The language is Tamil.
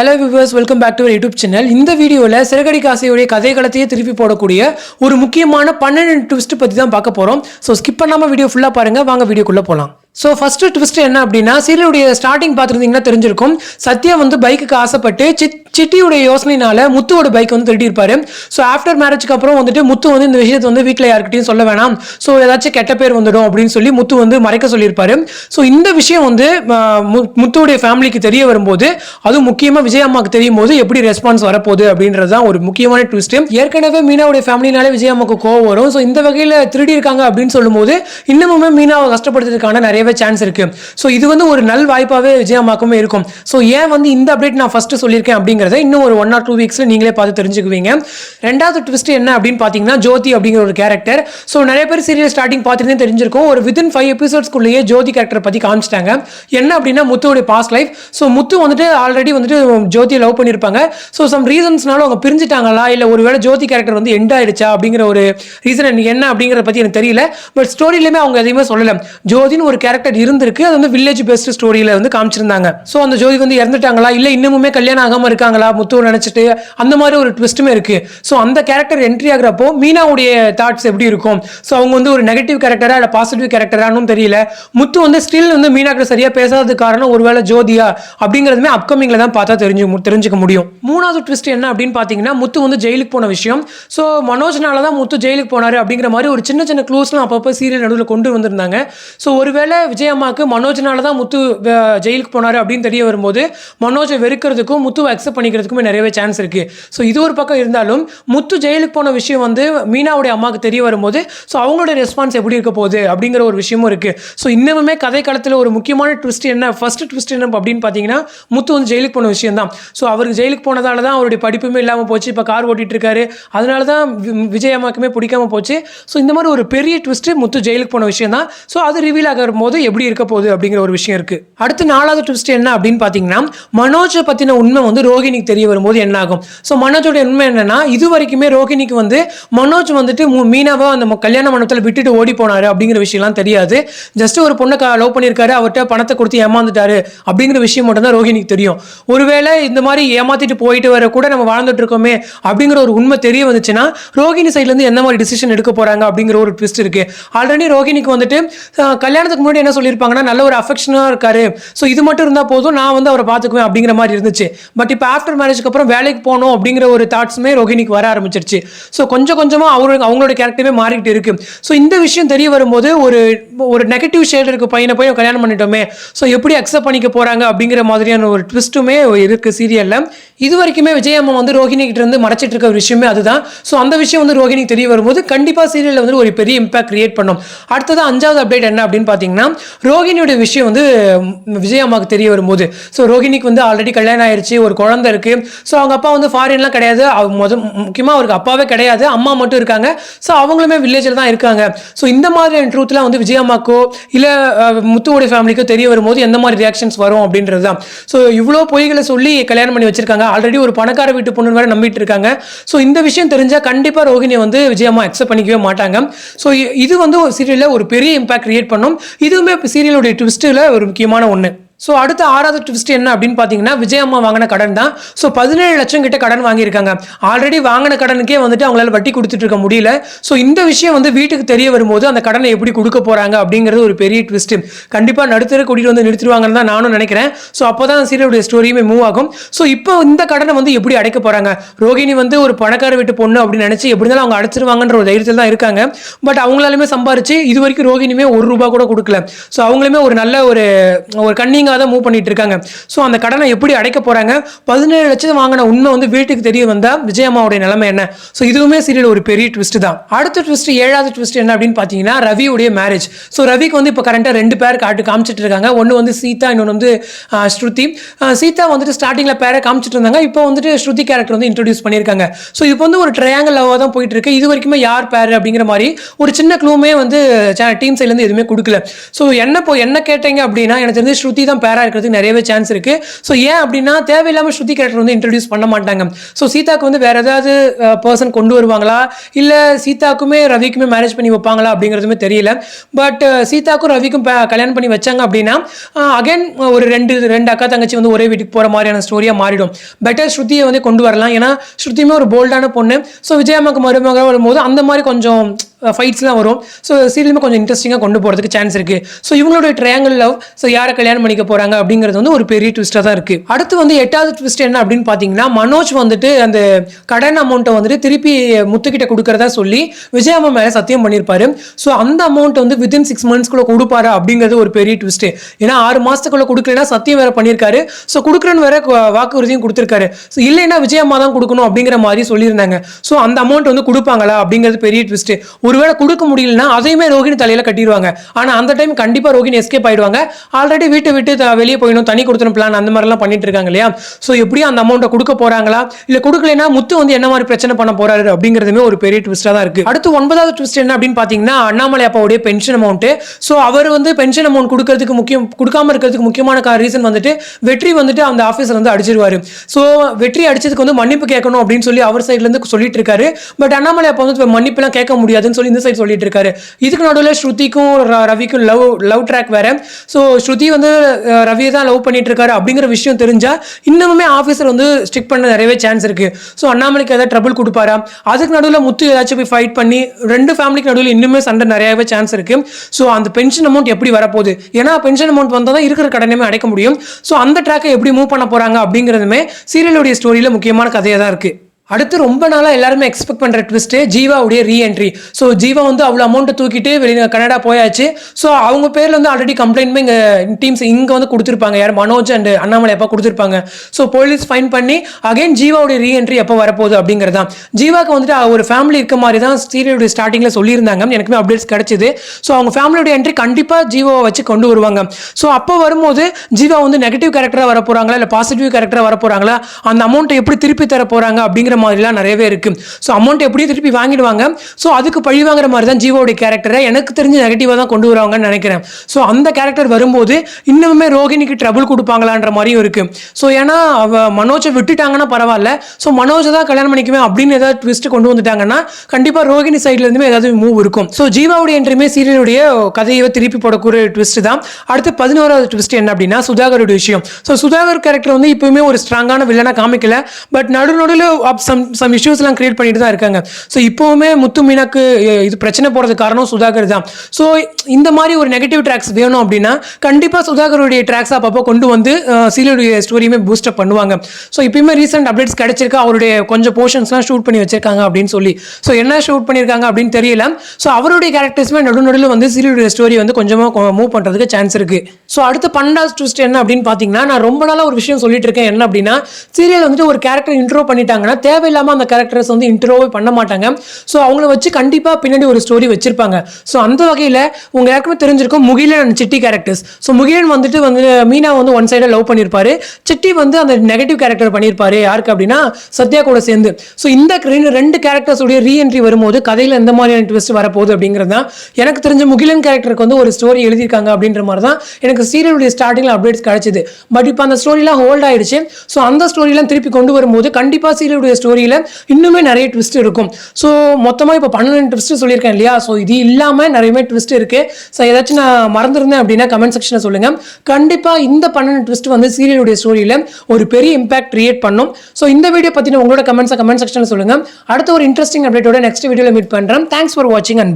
Hello viewers welcome back to YouTube channel இந்த வீடியோவில் சிறகடி காசையுடைய கதைகளத்தையே திருப்பி போடக்கூடிய ஒரு முக்கியமான பன்னெண்டு ட்விஸ்ட் பற்றி தான் பார்க்க போகிறோம் ஸோ ஸ்கிப் பண்ணாமல் வீடியோ ஃபுல்லாக பாருங்கள் வாங்க வீடியோக்குள்ளே போகலாம் ஸோ ஃபஸ்ட்டு ட்விஸ்ட் என்ன அப்படின்னா சீரியலுடைய ஸ்டார்டிங் பார்த்துருந்தீங்கன்னா தெரிஞ்சிருக்கும். சத்யா வந்து பைக்குக்கு ஆசைப்பட்டு சித் சிட்டியுடைய யோசனையினால முத்துவோட பைக் வந்து திருட்டியிருப்பாரு ஸோ ஆஃப்டர் மேரேஜ்க்கு அப்புறம் வந்துட்டு முத்து வந்து இந்த விஷயத்தை வந்து வீட்டில் யாருக்கிட்டையும் சொல்ல வேணாம். ஸோ ஏதாச்சும் கெட்ட பேர் வந்துடும் அப்படின்னு சொல்லி முத்து வந்து மறைக்க சொல்லியிருப்பாரு. ஸோ இந்த விஷயம் வந்து முத்துவுடைய ஃபேமிலிக்கு தெரிய வரும்போது அதுவும் முக்கியமாக விஜய் அம்மாவுக்கு தெரியும் போது எப்படி ரெஸ்பான்ஸ் வரப்போகுது அப்படின்றது தான் ஒரு முக்கியமான ட்விஸ்ட் ஏற்கனவே மீனாவுடைய ஃபேமிலினாலே விஜய் அம்மாவுக்கு கோவம் வரும். ஸோ இந்த வகையில் திருடி இருக்காங்க அப்படின்னு சொல்லும்போது இன்னமுமே மீனாவை கஷ்டப்படுத்துறதுக்கான நிறையவே சான்ஸ் இருக்கு. ஸோ இது வந்து ஒரு நல் வாய்ப்பாகவே விஜயமாக்குமே இருக்கும். ஸோ ஏன் வந்து இந்த அப்டேட் நான் ஃபர்ஸ்ட் சொல்லியிருக்கேன் அப்படிங்கிறத இன்னும் ஒரு ஒன் ஆர் டூ வீக்ஸில் நீங்களே பார்த்து தெரிஞ்சுக்குவீங்க. ரெண்டாவது ட்விஸ்ட் என்ன அப்படின்னு பார்த்தீங்கன்னா ஜோதி அப்படிங்கிற ஒரு கேரக்டர் ஸோ நிறைய பேர் சீரியல் ஸ்டார்டிங் பார்த்துட்டு தெரிஞ்சிருக்கும். ஒரு வித்தின் ஃபைவ் எபிசோட்ஸ்க்குள்ளேயே ஜோதி கேரக்டரை பற்றி காமிச்சிட்டாங்க. என்ன அப்படின்னா முத்துவோடைய பாஸ்ட் லைஃப் ஸோ முத்து வந்துட்டு ஆல்ரெடி வந்துட்டு ஜோதியை லவ் பண்ணியிருப்பாங்க. ஸோ சம் ரீசன்ஸ்னால அவங்க பிரிஞ்சுட்டாங்களா? இல்லை ஒருவேளை ஜோதி கேரக்டர் வந்து எண்ட் ஆயிடுச்சா? அப்படிங்கிற ஒரு ரீசன் என்ன அப்படிங்கிறத பற்றி எனக்கு தெரியல. பட் ஸ்டோரியிலுமே அவங்க எதையுமே சொல்லலை. ஜோதின்னு ஒரு கேரக்டர் கேரக்டர் இருந்திருக்கு. அது வந்து வில்லேஜ் பெஸ்ட் ஸ்டோரியில் வந்து காமிச்சிருந்தாங்க. ஸோ அந்த ஜோதி வந்து இறந்துட்டாங்களா? இல்லை இன்னமுமே கல்யாணம் ஆகாமல் இருக்காங்களா? முத்துவை நினச்சிட்டு அந்த மாதிரி ஒரு ட்விஸ்ட்டுமே இருக்கு. ஸோ அந்த கேரக்டர் என்ட்ரி ஆகிறப்போ மீனாவுடைய தாட்ஸ் எப்படி இருக்கும்? ஸோ அவங்க வந்து ஒரு நெகட்டிவ் கேரக்டரா இல்லை பாசிட்டிவ் கேரக்டரானும் தெரியல. முத்து வந்து ஸ்டில் வந்து மீனா கிட்ட சரியா பேசாதது காரணம் ஒருவேளை ஜோதியா அப்படிங்கிறதுமே அப்கமிங்ல தான் பார்த்தா தெரிஞ்சு தெரிஞ்சுக்க முடியும். மூணாவது ட்விஸ்ட் என்ன அப்படின்னு பார்த்தீங்கன்னா முத்து வந்து ஜெயிலுக்கு போன விஷயம். ஸோ மனோஜ்னால தான் முத்து ஜெயிலுக்கு போனார் அப்படிங்கிற மாதிரி ஒரு சின்ன சின்ன க்ளூஸ்லாம் அப்பப்போ சீரியல் நடுவில் கொண்டு வந்திருந்தாங்க. ஸோ ஒருவேளை விஜயம்மாவுக்கு மனோஜ்னால தான் முத்து ஜெயிலுக்கு போனாரு அப்படின்னு தெரிய வரும்போது மனோஜை வெறுக்கிறதுக்கும் முத்துவை அக்செப்ட் பண்ணிக்கிறதுக்குமே நிறையவே சான்ஸ் இருக்கு. ஸோ இது ஒரு பக்கம் இருந்தாலும் முத்து ஜெயிலுக்கு போன விஷயம் வந்து மீனாவுடைய அம்மாவுக்கு தெரிய வரும்போது ஸோ அவங்களோட ரெஸ்பான்ஸ் எப்படி இருக்க போகுது அப்படிங்கிற ஒரு விஷயமும் இருக்குது ஸோ இன்னமுமே கதை காலத்தில் ஒரு முக்கியமான ட்விஸ்ட் என்ன ஃபர்ஸ்ட் ட்விஸ்ட் என்ன அப்படின்னு பார்த்தீங்கன்னா முத்து வந்து ஜெயிலுக்கு போன விஷயம் தான் ஸோ அவருக்கு ஜெயிலுக்கு போனதால தான் அவருடைய படிப்புமே இல்லாமல் போச்சு. இப்போ கார் ஓட்டிகிட்டு இருக்காரு. அதனால தான் விஜய் அம்மாக்குமே பிடிக்காம போச்சு. ஸோ இந்த மாதிரி ஒரு பெரிய ட்விஸ்ட்டு முத்து ஜெயிலுக்கு போன விஷயம் தான் ஸோ அது ரிவீல் ஆகும் போது எப்படி இருக்க போகுது அப்படிங்கிற ஒரு விஷயம் இருக்கு. அடுத்து நாலாவது ட்விஸ்ட் என்ன அப்படின்னு பார்த்தீங்கன்னா மனோஜை பற்றின உண்மை வந்து ரோஹிணிக்கு தெரிய வரும்போது என்ன ஆகும்? ஸோ மனோஜோட உண்மை என்னன்னா இது வரைக்குமே ரோஹிணிக்கு வந்து மனோஜ் வந்துட்டு மு- மீனாவை அந்த கல்யாண மண்டபத்தில் விட்டுட்டு ஓடி போனாரு அப்படிங்கிற விஷயம்லாம் தெரியாது. ஜஸ்ட் ஒரு பொண்ணை லவ் பண்ணியிருக்காரு அவர்கிட்ட பணத்தை கொடுத்து ஏமாந்துட்டாரு அப்படிங்கிற விஷயம் மட்டும் தான் ரோஹிணிக்கு தெரியும். ஒருவேளை இந்த மாதிரி ஏமாத்திட்டு போயிட்டு வர கூட நம்ம வாழ்ந்துட்டு இருக்கோமே அப்படிங்கிற ஒரு உண்மை தெரிய வந்துச்சுன்னா ரோஹிணி சைட்ல இருந்து என்ன மாதிரி டிசிஷன் எடுக்க போறாங்க அப்படிங்கிற ஒரு ட்விஸ்ட் இருக்கு. ஆல்ரெடி ரோஹிணிக்கு வந்துட்டு கல்யாணத்துக்கு முன்னாடி என்ன சொல்லியிருப்பாங்கன்னா நல்ல ஒரு அஃபெக்ஷனாக இருக்காரு. ஸோ இது மட்டும் இருந்தால் போதும் நான் வந்து அவரை பார்த்துக்குவேன் அப்படிங்கிற மாதிரி இருந்துச்சு. பட் இப்போ ஆஃப்டர் மேரேஜ்க்கு அப்புறம் வேலைக்கு போகணும் அப்படிங்கிற ஒரு தாட்ஸுமே ரோஹினிக்கு வர ஆரம்பிச்சிருச்சு. ஸோ கொஞ்சம் கொஞ்சமாக அவரு அவங்களோட கேரக்டருமே மாறிக்கிட்டு இருக்கு. ஸோ இந்த விஷயம் தெரிய வரும்போது ஒரு ஒரு நெகட்டிவ் ஷேட் இருக்க. பையனை போய் கல்யாணம் பண்ணிட்டோமே. ஸோ எப்படி அக்செப்ட் பண்ணிக்க போகிறாங்க அப்படிங்கிற மாதிரியான ஒரு ட்விஸ்ட்டுமே இருக்குது சீரியலில் இது வரைக்குமே விஜய் அம்மா வந்து ரோஹிணி கிட்ட இருந்து மறைச்சிட்டு இருக்க ஒரு விஷயமே அதுதான். ஸோ அந்த விஷயம் வந்து ரோஹினிக்கு தெரிய வரும்போது கண்டிப்பாக சீரியலில் வந்து ஒரு பெரிய இம்பாக்ட் கிரியேட் பண்ணும். அடுத்தது அஞ்சாவது அப்டேட் என்ன அப்படின்னு பார்த்தீங்கன்னா ரோகிணியோட விஷயம் வந்து விஜய் அம்மாவுக்கு தெரிய வரும்போது. ஸோ ரோகிணிக்கு வந்து ஆல்ரெடி கல்யாணம் ஆயிருச்சு ஒரு குழந்தை இருக்கு. ஸோ அவங்க அப்பா வந்து ஃபாரின்லாம் கிடையாது. அவங்க முத முக்கியமாக அவருக்கு அப்பாவே கிடையாது. அம்மா மட்டும் இருக்காங்க. ஸோ அவங்களுமே வில்லேஜில் தான் இருக்காங்க. ஸோ இந்த மாதிரியான ட்ரூத்லாம் வந்து விஜய் அம்மாக்கோ இல்லை முத்துவோட ஃபேமிலிக்கோ தெரிய வரும்போது எந்த மாதிரி ரியாக்ஷன்ஸ் வரும் அப்படின்றது தான். ஸோ இவ்வளோ பொய்களை சொல்லி கல்யாணம் பண்ணி வச்சிருக்காங்க. ஆல்ரெடி ஒரு பணக்கார வீட்டு பொண்ணு வேறு நம்பிட்டு இருக்காங்க. ஸோ இந்த விஷயம் தெரிஞ்சால் கண்டிப்பாக ரோஹிணியை வந்து விஜய் அம்மா அக்செப்ட் பண்ணிக்கவே மாட்டாங்க. ஸோ இது வந்து ஒரு சீரியலில் ஒரு பெரிய இம்பாக்ட் கிரியேட் பண்ணும். இது இதுவுமே சீரியலுடைய ட்விஸ்ட்டில் ஒரு முக்கியமான ஒன்று ஸோ அடுத்த ஆறாவது ட்விஸ்ட் என்ன அப்படின்னு பார்த்தீங்கன்னா விஜய் அம்மா வாங்கின கடன் தான். ஸோ பதினேழு லட்சம் கிட்ட கடன் வாங்கியிருக்காங்க. ஆல்ரெடி வாங்கின கடனுக்கே வந்துட்டு அவங்களால வட்டி கொடுத்துட்டு இருக்க முடியல. ஸோ இந்த விஷயம் வந்து வீட்டுக்கு தெரிய வரும்போது அந்த கடனை எப்படி கொடுக்க போகிறாங்க அப்படிங்கிறது ஒரு பெரிய ட்விஸ்ட் கண்டிப்பாக நடுத்தர கூட்டிகிட்டு வந்து நிறுத்திடுவாங்கன்னு தான் நானும் நினைக்கிறேன். ஸோ அப்போ தான் சீரியலுடைய ஸ்டோரியுமே மூவ் ஆகும். ஸோ இப்போ இந்த கடனை வந்து எப்படி அடைக்க போகிறாங்க ரோகிணி வந்து ஒரு பணக்கார வீட்டு பொண்ணு அப்படின்னு நினச்சி எப்படி இருந்தாலும் அவங்க அடைச்சிருவாங்கன்ற ஒரு தைரியத்தில் தான் இருக்காங்க. பட் அவங்களாலுமே சம்பாரிச்சு இது வரைக்கும் ரோகிணியுமே ஒரு ரூபா கூட கொடுக்கல. ஸோ அவங்களுமே ஒரு நல்ல ஒரு ஒரு கன்னிங்காக தான் மூவ் பண்ணிட்டு இருக்காங்க. ஸோ அந்த கடனை எப்படி அடைக்க போறாங்க? பதினேழு லட்சம் வாங்கின உண்மை வந்து வீட்டுக்கு தெரிய வந்தா விஜயம்மாவுடைய நிலைமை என்ன? ஸோ இதுவுமே சீரியல் ஒரு பெரிய ட்விஸ்ட் தான். அடுத்த ட்விஸ்ட் ஏழாவது ட்விஸ்ட் என்ன அப்படின்னு பார்த்தீங்கன்னா ரவியுடைய மேரேஜ் ஸோ ரவிக்கு வந்து இப்போ கரண்ட்டாக ரெண்டு பேர் காட்டு காமிச்சிட்டு இருக்காங்க. ஒன்று வந்து சீதா இன்னொன்று வந்து ஸ்ருதி. சீதா வந்துட்டு ஸ்டார்டிங்கில் பேரை காமிச்சிட்டு இருந்தாங்க. இப்போ வந்துட்டு ஸ்ருதி கேரக்டர் வந்து இன்ட்ரடியூஸ் பண்ணியிருக்காங்க. ஸோ இப்போ வந்து ஒரு ட்ரையாங்கல் லவ்வாக தான் போயிட்டு இருக்கு. இது வரைக்குமே யார் பேர் அப்படிங்கிற மாதிரி ஒரு சின்ன க்ளூமே வந்து டீம் சைட்லேருந்து எதுவுமே கொடுக்கல. ஸோ என்ன இப்போ என்ன கேட்டீங்க அப்படின்னா எனக்கு தெரிஞ்சு ஸ்ருதி தான் பேராக இருக்கிறதுக்கு நிறையவே சான்ஸ் இருக்குது ஸோ ஏன் அப்படின்னா தேவையில்லாமல் ஸ்ருதி கேரக்டர் வந்து இன்ட்ரடியூஸ் பண்ண மாட்டாங்க. ஸோ சீதாக்கு வந்து வேறு ஏதாவது பர்சன் கொண்டு வருவாங்களா? இல்லை சீதாக்குமே ரவிக்குமே மேரேஜ் பண்ணி வைப்பாங்களா அப்படிங்கிறதுமே தெரியல. பட் சீதாக்கும் ரவிக்கும் கல்யாணம் பண்ணி வச்சாங்க அப்படின்னா அகைன் ஒரு ரெண்டு ரெண்டு அக்கா தங்கச்சி வந்து ஒரே வீட்டுக்கு போகிற மாதிரியான ஸ்டோரியாக மாறிடும். பெட்டர் ஸ்ருதியை வந்து கொண்டு வரலாம். ஏன்னா ஸ்ருதியுமே ஒரு போல்டான பொண்ணு. ஸோ விஜயம்மாக்கு மருமக வரும்போது அந்த மாதிரி கொஞ்சம் ஃபைட்ஸ்லாம் வரும். ஸோ சீரியலுமே கொஞ்சம் இன்ட்ரெஸ்டிங்காக கொண்டு போகிறதுக்கு சான்ஸ் இருக்குது ஸோ இவங்களுடைய ட்ரையாங்கிள் லவ் ஸோ யாரை கல்யாணம் பண்ணிக்க போகிறாங்க அப்படிங்கிறது வந்து ஒரு பெரிய ட்விஸ்ட்டாக தான் இருக்குது அடுத்து வந்து எட்டாவது ட்விஸ்ட் என்ன அப்படின்னு பார்த்தீங்கன்னா மனோஜ் வந்துட்டு அந்த கடன் அமௌண்ட்டை வந்துட்டு திருப்பி முத்துக்கிட்ட கொடுக்குறதா சொல்லி விஜயம்மா மேலே சத்தியம் பண்ணியிருப்பாரு ஸோ அந்த அமௌண்ட் வந்து வித்தின் சிக்ஸ் மந்த்ஸ்க்குள்ளே கொடுப்பாரு அப்படிங்கிறது ஒரு பெரிய ட்விஸ்ட்டு ஏன்னா ஆறு மாதத்துக்குள்ளே கொடுக்கலன்னா சத்தியம் வேறு பண்ணியிருக்காரு ஸோ கொடுக்குறேன்னு வேற வாக்குறுதியும் கொடுத்துருக்காரு. ஸோ இல்லைன்னா விஜயம்மா தான் கொடுக்கணும் அப்படிங்கிற மாதிரி சொல்லியிருந்தாங்க. ஸோ அந்த அமௌண்ட் வந்து கொடுப்பாங்களா அப்படிங்கிறது பெரிய ட்விஸ்ட்டு ஒருவேளை கொடுக்க முடியலன்னா அதையுமே ரோகிணி தலையில கட்டிடுவாங்க. ஆனா அந்த டைம் கண்டிப்பா ரோகிணி எஸ்கேப் ஆயிடுவாங்க. ஆல்ரெடி வீட்டை விட்டு வெளியே போயிடணும் தனி கொடுத்தணும் பிளான் அந்த மாதிரிலாம் பண்ணிட்டு இருக்காங்க இல்லையா? ஸோ எப்படியும் அந்த அமௌண்ட்டை கொடுக்க போறாங்களா? இல்ல கொடுக்கலைன்னா முத்து வந்து என்ன மாதிரி பிரச்சனை பண்ண போறாரு அப்படிங்கிறதுமே ஒரு பெரிய ட்விஸ்டா தான் இருக்கு. அடுத்து ஒன்பதாவது ட்விஸ்ட் என்ன அப்படின்னு பாத்தீங்கன்னா அண்ணாமலை அப்பாவுடைய பென்ஷன் அமௌண்ட் ஸோ அவர் வந்து பென்ஷன் அமௌண்ட் கொடுக்கறதுக்கு முக்கியம் கொடுக்காம இருக்கிறதுக்கு முக்கியமான ரீசன் வந்துட்டு வெற்றி வந்துட்டு அந்த ஆஃபீஸர் வந்து அடிச்சிருவாரு. ஸோ வெற்றி அடிச்சதுக்கு வந்து மன்னிப்பு கேட்கணும் அப்படின்னு சொல்லி அவர் சைட்ல இருந்து சொல்லிட்டு இருக்காரு. பட் அண்ணாமலை அப்பா வந்து மன்னிப்புலாம் கேட்க முடியாதுன்னு சொல்லி இந்த சைடு சொல்லிட்டு இருக்காரு இதுக்கு நடுவில் ஸ்ருதிக்கும் ரவிக்கும் லவ் லவ் ட்ராக் வேற. ஸோ ஸ்ருதி வந்து ரவியை தான் லவ் பண்ணிட்டு இருக்காரு அப்படிங்கிற விஷயம் தெரிஞ்சா இன்னமுமே ஆஃபீஸர் வந்து ஸ்டிக் பண்ண நிறையவே சான்ஸ் இருக்கு. ஸோ அண்ணாமலைக்கு ஏதாவது ட்ரபிள் கொடுப்பாரா? அதுக்கு நடுவில் முத்து ஏதாச்சும் போய் ஃபைட் பண்ணி ரெண்டு ஃபேமிலிக்கு நடுவில் இன்னுமே சண்டை நிறையவே சான்ஸ் இருக்கு. ஸோ அந்த பென்ஷன் அமௌண்ட் எப்படி வரப்போகுது? ஏன்னா பென்ஷன் அமௌண்ட் வந்தால் தான் இருக்கிற கடனையுமே அடைக்க முடியும். ஸோ அந்த ட்ராக்கை எப்படி மூவ் பண்ண போகிறாங்க அப்படிங்கிறதுமே சீரியலுடைய ஸ்டோரியில் முக்கியமான கதையாக தான் இருக்குது அடுத்து ரொம்ப நாளாக எல்லாருமே எக்ஸ்பெக்ட் பண்ணுற ட்விஸ்ட்டு ஜீவாவுடைய ரீஎன்ட்ரி ஸோ ஜீவா வந்து அவ்வளோ அமௌண்ட்டை தூக்கிட்டு வெளியே கனடா போயாச்சு. ஸோ அவங்க பேரில் வந்து ஆல்ரெடி கம்ப்ளைண்ட்மே இங்கே டீம்ஸ் இங்கே வந்து கொடுத்துருப்பாங்க. யார்? மனோஜ் அண்ட் அண்ணாமலை எப்போ கொடுத்துருப்பாங்க. ஸோ போலீஸ் ஃபைன் பண்ணி அகைன் ஜீவாவுடைய ரீஎன்ட்ரி எப்போ வரப்போகுது அப்படிங்கிறது தான் ஜீவாக்கு வந்துட்டு ஒரு ஃபேமிலி இருக்க மாதிரி தான் சீரியலுடைய ஸ்டார்டிங்கில் சொல்லியிருந்தாங்க. எனக்குமே அப்டேட்ஸ் கிடச்சிது. ஸோ அவங்க ஃபேமிலியோட என்ட்ரி கண்டிப்பாக ஜீவாவை வச்சு கொண்டு வருவாங்க. ஸோ அப்போ வரும்போது ஜீவா வந்து நெகட்டிவ் கேரக்டராக வர போகிறாங்களா இல்லை பாசிட்டிவ் கேரக்டராக வர போகிறாங்களா அந்த அமௌண்ட்டை எப்படி திருப்பி தர போகிறாங்க அப்படிங்கிற மாதிரிலாம் நிறையவே இருக்கு. ஸோ அமௌண்ட் எப்படியும் திருப்பி வாங்கிடுவாங்க. ஸோ அதுக்கு பழி வாங்குற மாதிரி தான் ஜீவோடைய கேரக்டரை எனக்கு தெரிஞ்சு நெகட்டிவாக தான் கொண்டு வருவாங்கன்னு நினைக்கிறேன். ஸோ அந்த கேரக்டர் வரும்போது இன்னுமே ரோகிணிக்கு ட்ரபுள் கொடுப்பாங்களான்ற மாதிரியும் இருக்குது ஸோ ஏன்னா அவ மனோஜை விட்டுட்டாங்கன்னா பரவாயில்ல. ஸோ மனோஜை தான் கல்யாணம் பண்ணிக்குவேன் அப்படின்னு ஏதாவது ட்விஸ்ட் கொண்டு வந்துட்டாங்கன்னா கண்டிப்பாக ரோகிணி சைட்லேருந்துமே ஏதாவது மூவ் இருக்கும். ஸோ ஜீவாவுடைய என்றுமே சீரியலுடைய கதையை திருப்பி போடக்கூடிய ட்விஸ்ட் தான். அடுத்து பதினோராவது ட்விஸ்ட் என்ன அப்படின்னா சுதாகருடைய விஷயம். ஸோ சுதாகர் கேரக்டர் வந்து இப்பவுமே ஒரு ஸ்ட்ராங்கான வில்லனாக காமிக்கல. பட் நடு நடுவில் சம் சம் இஷ்யூஸ்லாம் கிரியேட் பண்ணிட்டு தான் இருக்காங்க. ஸோ இப்போவுமே முத்து மீனாக்கு இது பிரச்சனை போகிறதுக்கு காரணம் சுதாகர் தான். ஸோ இந்த மாதிரி ஒரு நெகட்டிவ் ட்ராக்ஸ் வேணும் அப்படின்னா கண்டிப்பாக சுதாகருடைய ட்ராக்ஸ் அப்பப்போ கொண்டு வந்து சீரியலுடைய ஸ்டோரியுமே பூஸ்டப் பண்ணுவாங்க. ஸோ இப்பயுமே ரீசெண்ட் அப்டேட்ஸ் கிடைச்சிருக்கு. அவருடைய கொஞ்சம் போர்ஷன்ஸ்லாம் ஷூட் பண்ணி வச்சிருக்காங்க அப்படின்னு சொல்லி. ஸோ என்ன ஷூட் பண்ணியிருக்காங்க அப்படின்னு தெரியல. ஸோ அவருடைய கேரக்டர்ஸுமே நடு நடுவில் வந்து சீரியலுடைய ஸ்டோரி வந்து கொஞ்சமாக மூவ் பண்ணுறதுக்கு சான்ஸ் இருக்குது ஸோ அடுத்து பன்னெண்டாவது ட்விஸ்ட் என்ன அப்படின்னு பார்த்தீங்கன்னா நான் ரொம்ப நாளாக ஒரு விஷயம் சொல்லிட்டு இருக்கேன். என்ன அப்படின்னா சீரியல் வந்துட்டு ஒரு கேரக்டர் இன்ட்ரோ பண்ணிட்டாங்கன்னா தேவையில்லாமல் அந்த கேரக்டர்ஸ் வந்து இன்ட்ரோவே பண்ண மாட்டாங்க. ஸோ அவங்கள வச்சு கண்டிப்பாக பின்னாடி ஒரு ஸ்டோரி வச்சிருப்பாங்க. ஸோ அந்த வகையில் உங்க யாருக்குமே தெரிஞ்சிருக்கும் Mugilan and city characters so Mugilan வந்துட்டு வந்து மீனா வந்து ஒன் சைடாக லவ் பண்ணியிருப்பாரு சிட்டி வந்து அந்த நெகட்டிவ் கேரக்டர் பண்ணியிருப்பாரு யாருக்கு அப்படின்னா சத்யா கூட சேர்ந்து. ஸோ இந்த ரெண்டு- ரெண்டு கேரக்டர்ஸுடைய ரீஎன்ட்ரி வரும்போது கதையில் எந்த மாதிரியான ட்விஸ்ட் வரப்போகுது அப்படிங்கிறது தான் எனக்கு தெரிஞ்ச முகிலன் கேரக்டருக்கு வந்து ஒரு ஸ்டோரி எழுதியிருக்காங்க அப்படின்ற மாதிரி தான் எனக்கு சீரியலுடைய ஸ்டார்டிங்கில் அப்டேட்ஸ் கிடைச்சிது. பட் இப்போ அந்த ஸ்டோரிலாம் ஹோல்ட் ஆயிடுச்சு. ஸோ அந்த ஸ்டோரிலாம் திருப்பி கொண்டு வரும்போது கண்டிப்பாக சீரியலுடைய ஸ்டோரியில் இன்னுமே நிறைய ட்விஸ்ட் இருக்கும். ஸோ மொத்தமாக இப்போ பன்னெண்டு ட்விஸ்ட் சொல்லியிருக்கேன் இல்லையா? ஸோ இது இல்லாமல் நிறையவே ட்விஸ்ட் இருக்கு. ஸோ ஏதாச்சும் நான் மறந்துருந்தேன் அப்படின்னா கமெண்ட் செக்ஷனில் சொல்லுங்கள் கண்டிப்பாக இந்த பன்னெண்டு ட்விஸ்ட் வந்து சீரியலுடைய ஸ்டோரியில் ஒரு பெரிய இம்பாக்ட் கிரியேட் பண்ணும். ஸோ இந்த வீடியோ பற்றின உங்களோட கமெண்ட்ஸை கமெண்ட் செக்ஷனில் சொல்லுங்கள் அடுத்த ஒரு இன்ட்ரெஸ்டிங் அப்டேட்டோட நெக்ஸ்ட் வீடியோவில் மீட் பண்ணுறேன் தேங்க்ஸ் ஃபார் வாட்சிங் அண்ட்